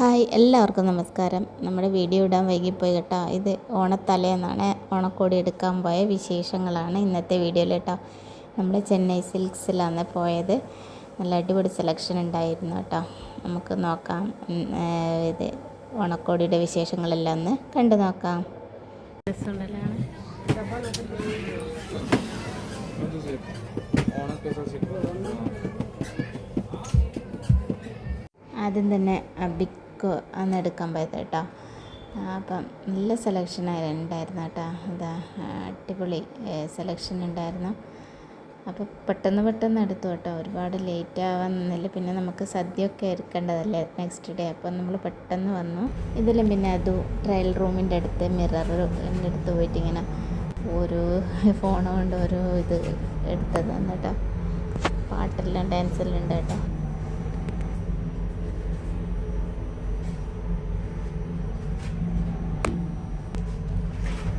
Hi എല്ലാവർക്കും നമസ്കാരം. നമ്മുടെ വീഡിയോ ഇടാൻ വൈകിപ്പോയി കേട്ടോ. ഇത് ഓണത്തലേന്നാണ് ഓണക്കോടി എടുക്കാൻ പോയ വിശേഷങ്ങളാണ് ഇന്നത്തെ വീഡിയോയിൽ കേട്ടോ. നമ്മൾ ചെന്നൈ സിൽക്സിലാണ് പോയത്. നല്ല അടിപൊളി സെലക്ഷൻ ഉണ്ടായിരുന്നു കേട്ടോ. നമുക്ക് നോക്കാം. ഇത് ഓണക്കോടിയുടെ വിശേഷങ്ങളെല്ലാം ഒന്ന് കണ്ടു നോക്കാം. ഡ്രസ്സുണ്ടല്ലാണ് ആദ്യം തന്നെ ബിക്കോ അന്ന് എടുക്കാൻ പോയത് കേട്ടോ. അപ്പം നല്ല സെലക്ഷൻ ഉണ്ടായിരുന്നു കേട്ടോ. എന്താ അടിപൊളി സെലക്ഷൻ ഉണ്ടായിരുന്നു. അപ്പോൾ പെട്ടെന്ന് പെട്ടെന്ന് എടുത്തു കേട്ടോ. ഒരുപാട് ലേറ്റ് ആവാൻ നിന്നില്ല പിന്നെ നമുക്ക് സദ്യയൊക്കെ എടുക്കേണ്ടതല്ലേ നെക്സ്റ്റ് ഡേ അപ്പോൾ നമ്മൾ പെട്ടെന്ന് വന്നു. ഇതിലും പിന്നെ അതു ട്രയൽ റൂമിന്റെ അടുത്ത് മിററിന്റെ അടുത്ത് പോയിട്ട് ഇങ്ങനെ ഓരോ ഫോൺ കൊണ്ട് ഓരോ ഇത് എടുത്തത് കേട്ടോ. പാട്ടെല്ലാം ഡാൻസെല്ലാം ഉണ്ട് കേട്ടോ.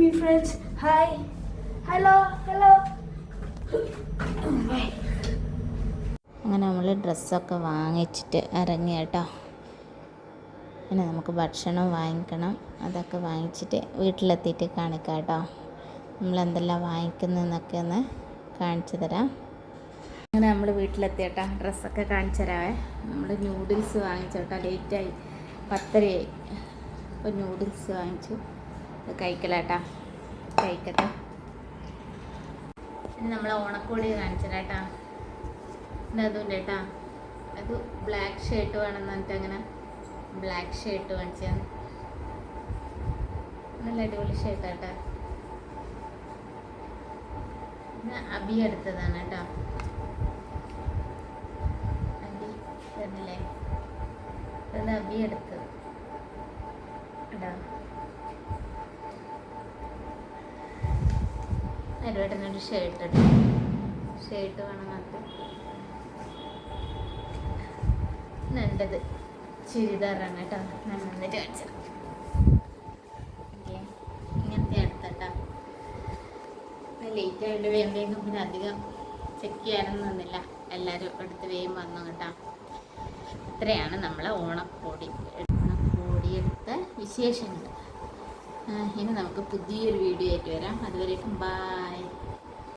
me, friends. Hi. Hello. Hello. അങ്ങനെ നമ്മൾ ഡ്രസ്സൊക്കെ വാങ്ങിച്ചിട്ട് ഇറങ്ങി കേട്ടോ. പിന്നെ നമുക്ക് ഭക്ഷണം വാങ്ങിക്കണം. അതൊക്കെ വാങ്ങിച്ചിട്ട് വീട്ടിലെത്തിയിട്ട് കാണിക്കാം കേട്ടോ. നമ്മൾ എന്തെല്ലാം വാങ്ങിക്കുന്നതെന്നൊക്കെ ഒന്ന് കാണിച്ചു തരാം. അങ്ങനെ നമ്മൾ വീട്ടിലെത്തി കേട്ടോ. ഡ്രസ്സൊക്കെ കാണിച്ചു തരാവേ. നമ്മൾ ന്യൂഡിൽസ് വാങ്ങിച്ചു കേട്ടോ. ലേറ്റായി പത്തരയായി. അപ്പോൾ ന്യൂഡിൽസ് വാങ്ങിച്ചു. കഴിക്കലാട്ടാ. കഴിക്കട്ടെ. നമ്മൾ ഓണക്കോടി കാണിച്ചതാട്ടാ തരാം കേട്ടോ പിന്നെ അത് ബ്ലാക്ക് ഷർട്ട് വേണമെന്ന് പറഞ്ഞിട്ട് അങ്ങനെ ബ്ലാക്ക് ഷർട്ട് കാണിച്ചാൽ നല്ല അടിപൊളി ഷർട്ടാട്ടാ ഇത് അബി എടുത്തതാണ് കേട്ടോ അബി തന്നില്ലേ ഇത് അബി എടുത്തത് കേട്ടോ അരുവേട്ടനൊരു ഷർട്ട് ഇട്ടു. ഷർട്ട് വേണം നമുക്ക് നല്ലത് ചുരിദാറാണ് കേട്ടോ. ഞാൻ നന്നിട്ട് കാണിച്ചു ഇങ്ങനത്തെ അടുത്തട്ടാ ലേറ്റ് ആയിട്ട് വേഗം പിന്നെ അധികം ചെക്ക് ചെയ്യാനൊന്നും നിന്നില്ല. എല്ലാവരും എടുത്ത് വേഗം വന്നു കേട്ടോ. ഇത്രയാണ് നമ്മളെ ഓണക്കോടി. ഓണക്കോടിയെടുത്ത വിശേഷങ്ങൾ. ഇനി നമുക്ക് പുതിയൊരു വീഡിയോ ആയിട്ട് വരാം. അതുവരേക്കും ബായ്